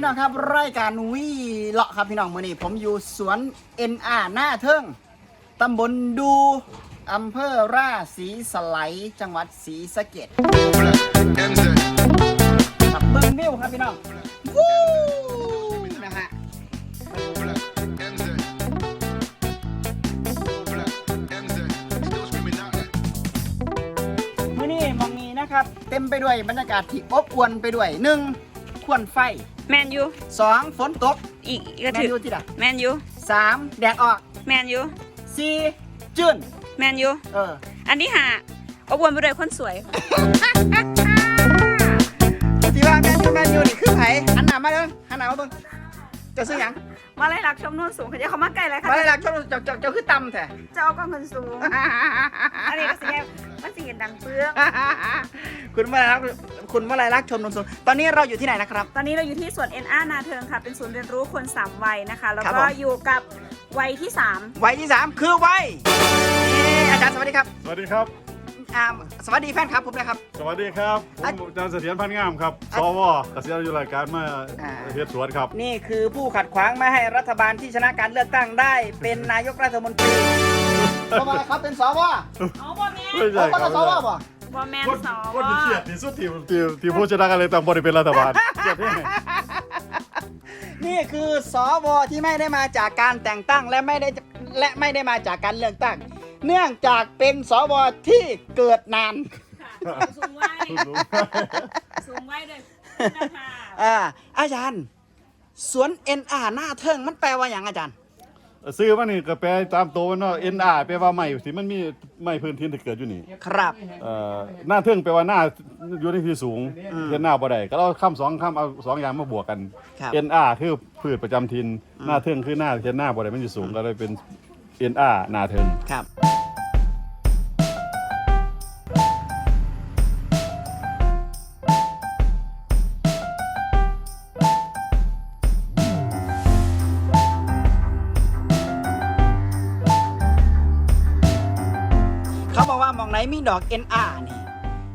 พี่น้องครับรายการวีเลาะครับพี่น้องมื้อนี้ผมอยู่สวน NR หน้าเทิงตำบลดูอำเภอราศีสไลจังหวัดศรีสะเกษครับเบิ้งวิวครับพี่น้องวู้นะฮะมื้อนี้มองนี้นะครับ เต็มไปด้วยบรรยากาศที่อบอวลไปด้วยหนึ่ง ควนไฟแมนยูสองฝนตกอีกอีกก็แมนถือยูที่ดักแมนยูสามแดดออกแมนยูสี่จืนแมนยูเออ อันที่หาอบอวนไปด้วยคนสวยค่ะที่ว่าแมนยูแมนยูนี่คือไผหันหน้ามาเด้อหันหน้ามาเบิ่งเจะซื้อหยังมาไล่รักชมโนนสูงเขาจะเขามาใกล้เลยค่ะมาได้รักชอบเจ้าเจ้าเจ้าคือตำแท้เจ้าก็เงินสูงอันนี้ก็สิแยมันสิเห็นดังเปลืองคุณมาได้รักคุณมาได้รักชมนนท์สนตอนนี้เราอยู่ที่ไหนนะครับ ตอนนี้เราอยู่ที่สวน NR นาเทิงค่ะ เป็นศูนย์เรียนรู้คนสามวัยนะคะ แล้วครับก็ผมอยู่กับวัยที่สามวัยที่สามคือวัยเอ่ออาจารย์สวัสดีครับ สวัสดีครับ อ่าสวัสดีแฟนครับผมนะครับ สวัสดีครับผมอะอาจารย์เสถียรพันธ์งามครับอะสวเกษียณอายุรายการมาอ่า เฮ็ดสวนครับ นี่คือผู้ขัดขวางไม่ให้รัฐบาลที่ชนะการเลือกตั้งได้ เป็นนายกรัฐมนตรีทำไมครับเป็นสวอ๋อบอแมนไม่ใช่เขาคก็รับสวบ่บอแมนคนสองคนที่เครียดที่สุดที่ที่ที่ผู้ชนะกันเลยต่างบริเป็นรัฐบาลเครียดแน่นี่คือสวที่ไม่ได้มาจากการแต่งตั้งและไม่ได้และไม่ได้มาจากการเลือกตั้ง เนื่องจากเป็นสวที่เกิดนาน ค่ะสูงวัยสูงสูงวัยเลยนะคะอ่าอาจารย์ สวน NR หน้าเทิงมันแปลว่าอย่างอาจารย์ ซื้อมานี่ก็แปลตามตัวมันเนาะ NR แปลว่าใหม่ที่มันมีใหม่พื้นที่ที่เกิดอยู่นี่ครับ เอ่อหน้าเทิงแปลว่าหน้าอยู่ในที่สูงเฮ็ดหน้าบ่ได้ก็เราคำสองคำเอาสองอย่างมาบวกกัน ครับ NR คือพืชประจำถิ่นหน้าเทิงคือหน้าเฮ็ดหน้าบ่ได้มันอยู่สูงก็เลยเป็น NR หน้าเทิง ครับ มองไหนมีดอก NR นี่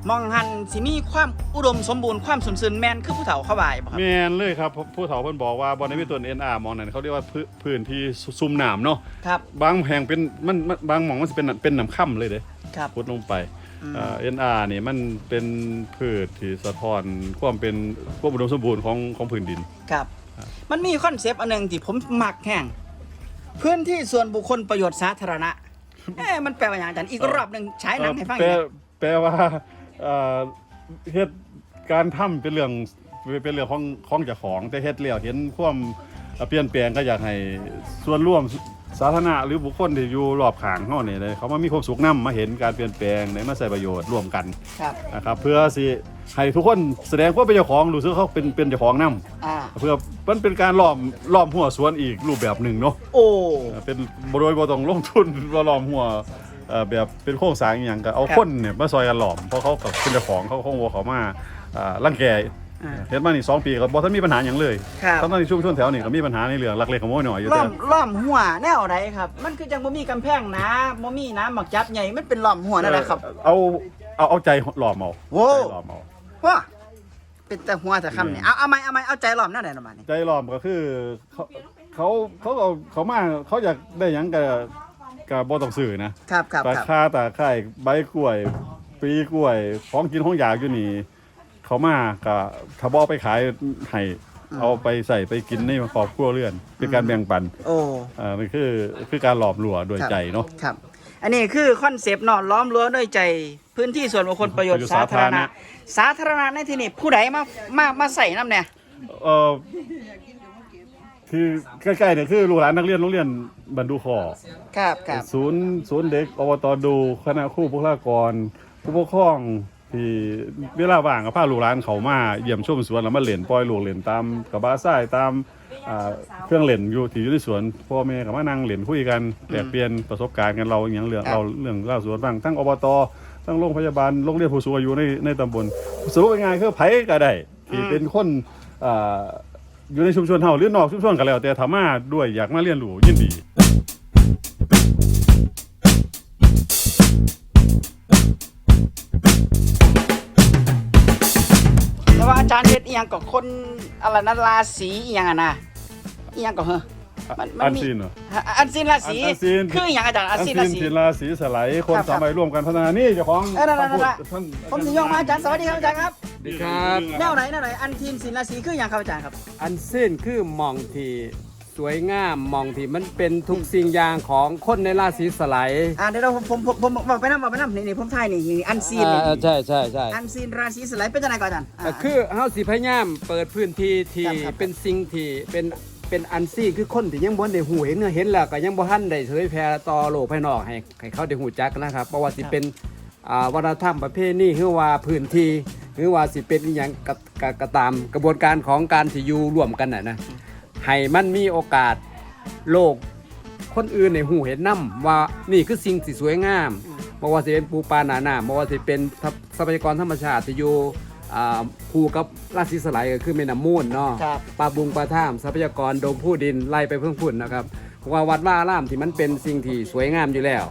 มองหันสิมีความอุดมสมบูรณ์ความสมสืนแมนคือผู้เฒ่าเข้าบายบ่ครับ แม่นเลยครับผู้เฒ่าเพิ่นบอกว่าบ่ได้มีต้น NR มองนั่นเขาเรียกว่าพื้นพื้นที่ซุ่มน้ำเนาะครับ บางแห่งเป็นมันมันบางหม่องมันสิเป็นเป็นน้ำค่ำเลยเด้ ครับ พุดลงไปอืมเอ่อ NR นี่มันเป็นพืชที่สะท้อนความเป็นความอุดมสมบูรณ์ของของพื้นดิน ครับ มันมีคอนเซปต์อันหนึ่งที่ผมมักแห่งพื้นที่ส่วนบุคคลประโยชน์สาธารณะ เอ๊ะมันแปลว่าอย่างอาจารย์อีกรอบหนึ่งฉายหนังให้ฟังแปลอีกแปลว่าเอ่อเฮ็ดการทำเป็นเรื่องเป็นเรื่องของของเจ้าของ แต่เฮ็ดแล้วเห็นความเปลี่ยนแปลงก็อยากให้ส่วนร่วม สาธารณะหรือบุคคลที่อยู่รอบข้างเฮานี่เลยเขามามีความสุขนํมาเห็นการเปลี่ยนแปลงในมาใช้ประโยชน์ร่วมกันครับนะครับเพื่อสิให้ทุกคนแสดงความเป็นเจ้าของรู้สึกเขาเป็นเป็นเจ้าของนํอ่าเพื่อมันเป็นการล้อมล้อมหัวสวนอีกรูปแบบหนึ่งเนาะโอ้เอ่อเป็นบโดยบ่ต้องลงทุนว่าล้อมหัวเอ่อแบบเป็นโครงสร้างอหย่างก็เอาคนเนี่ยมาซอยกันล้อมเพราะเขากับเป็นเจ้าของเขาคงบ่เขามาอ่ารังแก อ่าเห็นมานี่สองปีก็บ่ทันมีปัญหาหยังเลยครับ ทั้งที่ชุมชนแถวนี่ก็มีปัญหาในเรื่องลักเล็กขโมยน้อยอยู่ล้แต่อมล้อมหัวแนวไหนครับ มันคือจังบ่มีกำแพงนะบ่มีน้ำหมักจับใหญ่มันเป็นล้อมหัวนั่นแหละครับ เอาเอาเอาใจล้อมเอาโว้ ใจล้อมเอา ว้าเป็นแต่หัวแต่คำเนี่ยเอาเอาไหมเอาไหมเอาใจล้อมนั่นแหละประมาณนี้ ใจล้อมก็คือเขาเขาเขาเอาเขามาเขาอยากได้หยังก็ก็บ่ต้องซื้อนะครับครับตาครับคาตาไข่ใบกล้วยปลีกล้วยของกินของอยากอยู่นี่ เขามาก็ถ้าบเอกไปขายให้เอาไปใส่ไปกินในครอบครัวเรือนเป็นการแบ่งปันโอ้อ่ามันคือคือการหลอมหลัวโดยครับใจเนาะครับ อันนี้คือคอนเซปต์เนอนล้อมรั้วด้วยใจ พื้นที่ส่วนบุคคลประโยชน์สาธารณะ สาธารณะในที่นี้ผู้ใดมามามาใส่น้ำเนี่ย เออคือใกล้ๆเนี่ยคือลูกหลานนักเรียนโรงเรียนบรรดูขอครับครับศูนย์ศูนย์เด็กอบตดูคณะครู่บุคลากรผู้ปกครอง ที่เวลาว่างก็พาลูกหลานเขามาเยี่ยมชมสวนแล้วมาเล่นปล่อยลูกเล่นตามกระบะทรายตามอ่าเครื่องเล่นอยู่ที่อยู่ในสวนพ่อแม่ก็มานั่งเล่นคุยกันแลกเปลี่ยนประสบการณ์กันเราอย่างเรื่องเราเรื่องเล่าสวนบ้างทั้งอบตทั้งโรงพยาบาลโรงเรียนผู้สูงอายุในในตำบลสรุปง่ายๆคือไผก็ได้ที่เป็นคนอ่าอยู่ในชุมชนเฮาหรือนอกชุมชนก็แล้วแต่ถ้ามาด้วยอยากมาเรียนรู้ยินดี จารย์เฮ็ดอีหยังกับคนอะไรนะราศีอีหยังอะนะอีหยังกับเฮ้อมันมันอันมีซีนเหรออันซินราศีอันซีนคืออีหยังอาจารย์อันซินราศี ทีราศีสไลด์คนครับสามัยร่วมกันพัฒนานี่เจ้าของเออนั่นๆๆ คำพูดท่านผมสิยกมาอาจารย์สวัสดีครับอาจารย์ครับสวัสดีครับ แนวไหนแนวไหนอันทีนสินราศีคืออย่างครับอาจารย์ครับ อันสิ้นคือหมองที่ สวยงามหมองที่มันเป็นทุกสิ่งอย่างของคนในราศีสไลด์อ่าเดี๋ยวเราผมผมผมผมบอกไปน้ำบอกไปน้ำนี่นี่ผมถ่ายนี่นี่อันซีนนี่อ่าใช่ใช่ใช่อันซีนราศีสไลด์เป็นยังไงก่อนอาจารย์าก็คือเฮาสิพยายามเปิดพื้นที่ที่ครับครับ เป็นสิ่งที่เป็นเป็นอันซี่คือคนที่ยังบ่ได้หูเห็นเห็นแล้วก็ยังบ่ทันได้เผยแพร่ต่อโลกภายนอกให้ให้เขาได้หูจักนะครับเพราะว่าสิเป็นอ่าวัฒนธรรมประเพณีหรือว่าพื้นที่หรือว่าสิเป็นอหยังกะกะกะตามกระบวนการของการที่อยู่ร่วมกันน่ะนะ ให้มันมีโอกาสโลกคนอื่นในหูเห็นน้ำว่านี่คือสิ่งที่สวยงามบ่ว่าจะเป็นปูปลาหนาหนาบ่ว่าจะเป็นทรัพยากรธรรมชาติที่อยู่อ่าคู่กับราศีสไลด์ก็คือแม่น้ำมูลเนาะครับปลาบุงปลาท่ามทรัพยากรโดมผู้ดินไล่ไปเพิ่งพุ่นนะครับเพราะว่าวัดว่าอารามที่มันเป็นสิ่งที่สวยงามอยู่แล้ว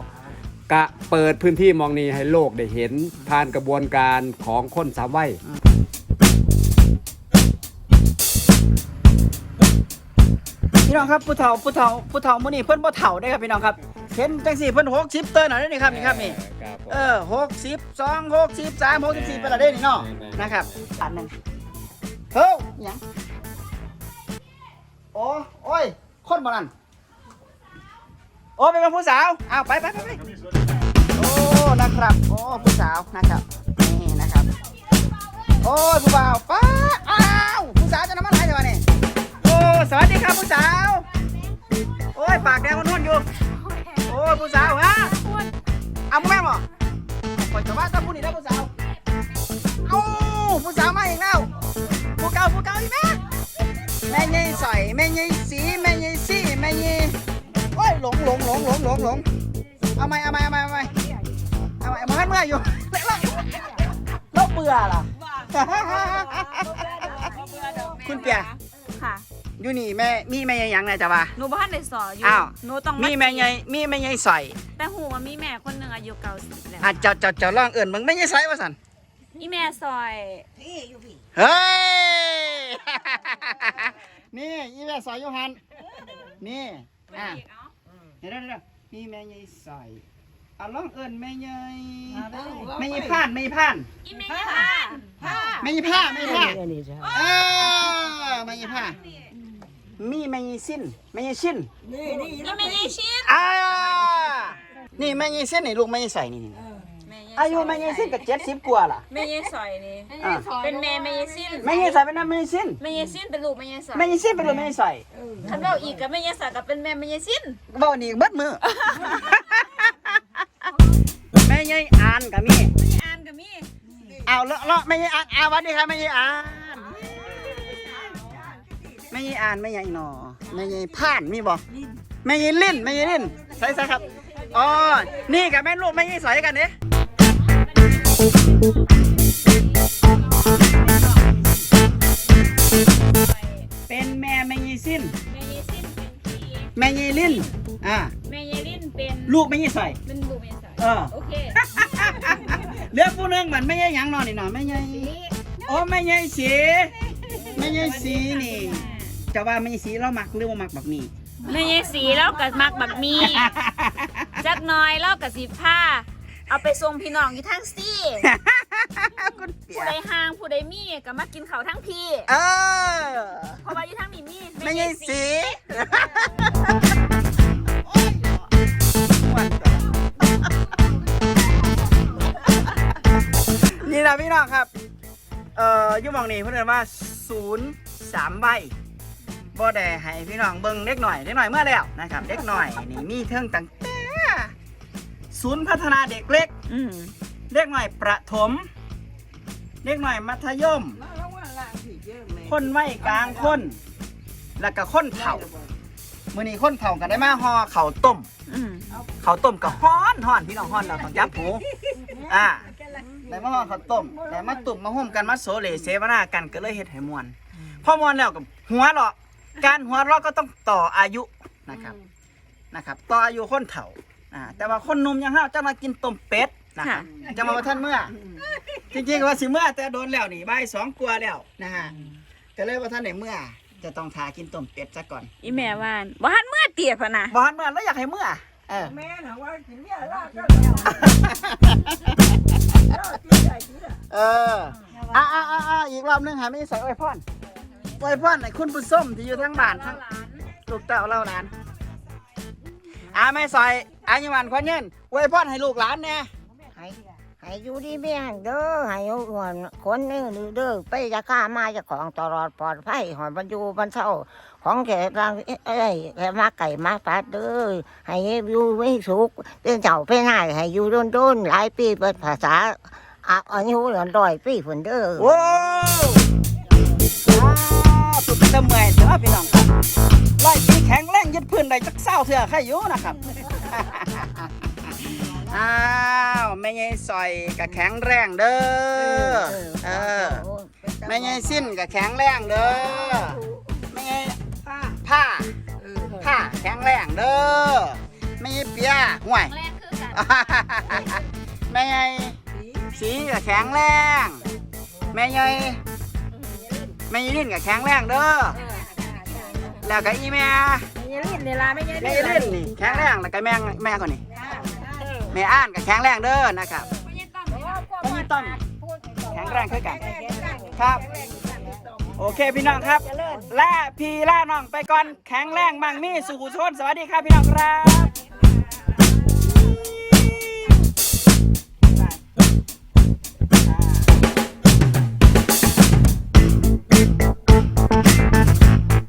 กะเปิดพื้นที่มองนี้ให้โลกได้เห็นผ่านกระบวนการของคนสามวัย พี่น้องครับผู้เฒ่าผู้เฒ่าผู้เฒ่ามื้อนี้เพิ่นบ่เฒ่าได้ครับพี่น้องครับ เห็นจังสี่เพิ่น60เตือนหน่อยนี่ครับนี่ครับนี่ ครับผมเออ60 2 63 64เป็นละเด้นี่เนาะแม่นๆนะครับอันหนึงเฮ้ยอิหยังโอ้โอ้ยคนบ่นั่นโอ้เป็นผู้สาวอ้าวไปไปไปไปโอ้นะครับโอ้ผู้สาวนะครับนี่นะครับ โอ้ยผู้บ่าวป้าอ้าวผู้สาวจะนำมา สวัสดีครับผู้สาว โอ้ยปากแดงคนนุ่นอยู่ โอ้ยผู้สาวฮะเอาแม่นบ่ปล่อยจะว่าถ้าผู้นี้ได้ผู้สาว เอ้าผู้สาวมาอีกแล้วผู้เก่าผู้เก่าอีกแม่แม่ยัยใส่แม่ยัยสีแม่ยัยสีแม่ยัยโอ้ยหลงหลงหลงหลงหลงหลงเอาไหมเอาไหมเอาไหมเอาไหมเอาไหมมาให้เมื่อยอยู่แล้วแล้วเบื่อล่ะคุณเปียค่ะ อยู่นี่แม่มีแม่ยังยังไงจ๊ะวะ หนูบ้านในสออยู่อ้าว หนูต้องมีแม่ยังมีแม่ยังใส่แต่หูว่ามีแม่คนหนึ่งอายุเก่าสิบแล้วอาจจะจะจะลองเอิ่นมึงไม่ยังใส่ว่าสันอีแม่ซอยเฮ้ย นี่อีแม่ใส่ยูฮันนี่อะเดี๋ยวเดี๋ยวเดี๋ยวมีแม่ยังใส่เอาลองเอิ่นแม่ยังแม่ยังพลาดแม่ยังพลาดอีแม่ค่ะแม่ยังผ้าแม่ยังผ้าเออ แม่ยังผ้ามีแม่ยังสิ้นแม่ยังสิ้นอีแม่ยี่ชินอ่านี่แม่ยี่เส้นนี่ลูกแม่ยี่ใส่นี่นี่อายุแม่ยี่เส้นก็เจ็ดสิบกว่าล่ะแม่ยี่ซอยนี่อ่าเป็นแม่แม่ยี่ซินแม่ยี่ใส่เป็นน้ำแม่ยี่เส้นแม่ยี่ซินเป็นลูกแม่ยี่ซอยแม่ยี่เส้นเป็นลูกแม่ยี่ใส่คันเราอีกกับแม่ยี่ซอยกับเป็นแม่แม่ยี่ซินบ่นี่เบิดมือแม่ยี่อ่านกับมีแม่อ่านกับมีเอาเลาะเลาะแม่ยี่อ่านอาวันดีครับแม่ยี่อ่าน แม่ยี่อ่านแม่ยี่หนอแม่ยี่ผ่านมีบ่แม่ยี่ลิ้นแม่ยี่ลิ้นใส่ใส่ครับอ๋อนี่กับแม่ลูกแม่ยี่ใส่กันเนี่ยเป็นแม่แม่ยีสิ้นแม่ยี่ซินเป็นพี่แม่ยีลิ้นอ่าแม่ยี่ลินเป็นลูกแม่ยีใส่เป็นลูกแม่ซอยเออโอเคเลือกผู้หนึงมันไม่ใช่หยังนอนนี่เนาะไม่ใช่โอ้ไม่ใช่สีไม่ใช่สีนี่ จะว่าไม่ใช่สีเรามักหรือว่ามักแบบนี้แม่ยี่สีแล้วกับมักบักมีจักหน้อยแล้วกับสิผ้า เอาไปส่งพี่น้องอยู่ทั้งซี่คุณเปียผู้ใดห่างผู้ใดมีก็มากินเขาวทั้งพี่ เออเพราะว่าอยู่ทั้งนี้มีไม่ใช่สีนี่นะพี่น้องครับ เอ่ออยุ่หมองนี่เพื่อนว่าศูนย์สามใบ บ่ได้ให้พี่น้องเบิ่งเล็กหน่อยเล็กหน่อยเมื่อแล้วนะครับเล็กหน่อยนี่มีเทิงตั้งแต่ศูนย์พัฒนาเด็กเล็กอืมเล็กหน่อยประถม เล็กหน่อยมัธยม คนไวัยกลางคน แล้วก็คนเฒ่ามื้อนี้คนเฒ่าก็ได้มาห่อเข้าวต้มอืมข้าวต้มก็ฮ้อนฮ้อนพี่น้องฮ้อนเราต้องยับหูอ่าได้มาห่อเข้าวต้มได้มาตุ่มมาห่มกันมาโซเลเสวนากันก็เลยเฮ็ดให้ม่วนพอม่วนแล้วก็หัวเราะ การหัวเราะก็ต้องต่ออายุนะครับนะครับ ต่ออายุคนเฒ่าอ่าแต่ว่าคนหนุ่มอยังเฮาจะมากินต้มเป็ดนะครับจะมาว่าท่านเมื่อ จริงๆว่าสิเมื่อแต่โดนแล้วนี่บ่ายสองกลัวาแล้วนะฮะก็เลยว่าท่านไหนเมื่อ จะต้องทากินต้มเป็ดซะก่อน อีแม่ว่านบ่ทันเมื่อเตียพะนะบอลเมื่อแล้วอยากให้เมื่อเออแม่ถามว่ากินเนี่ยลากก็เอออ่าอ่าอ่าอีกรอบหนึงหาไม่ใส่อวยพร อวยพรให้คุณผู้ส้มที่อยู่ทั้งบ้านทั้งลูกเต้าเล่าหลานอ่าไม่ใส่อายุวันควันเงินอวยพรให้ลูกหลานแน่ให้ให้อยู่ดีไม่ห่างเด้อให้อยู่ก่อนคนนึงเด้อไปจะกล้ามาเจะของตลอดปลอดภัยหอยบรรยูบรรเทาของแก่รังเอ้ยแก่มาไก่มาปลาเด้อให้อยู่ไม่สุขเดินเจ้าไปไหนให้อยู่โดนโดนๆหลายปีเป็นภาษาอะอายุหลอนดอยปีฝนเด้อว้าวอ้าวสุดเป็นตะเมื่อยเถอะพี่น้องครับไล่ปีแข็งแรงยึดพื้นได้จักเศร้าเถอะใครอยู่นะครับอ้าวแม่ยายซอยกับแข็งแรงเด้อเออแม่ยายสิ้นกับแข็งแรงเด้อแม่ยายผ้าผ้าแข็งแรงเด้อแม่ยายเปียห่วยแม่ยายสีกับแข็งแรงแม่ยาย แม่ยายลิ้นกับแข็งแรงเด้อแล้วก็อีแม่ไม่ลิ้นเวลาไม่ใช่แม่ยายลิ้นนี่แข็งแรงแล้วก็แม่แม่คนนี้แม่อ่านกับแข็งแรงเด้อนะครับแม่ต้อมแข็งแรงคือกันครับ โอเคพี่น้องครับล่าพี่ล่าน้องไปก่อนแข็งแรงมั่งมีสุขุชนสวัสดีครับพี่น้องครับ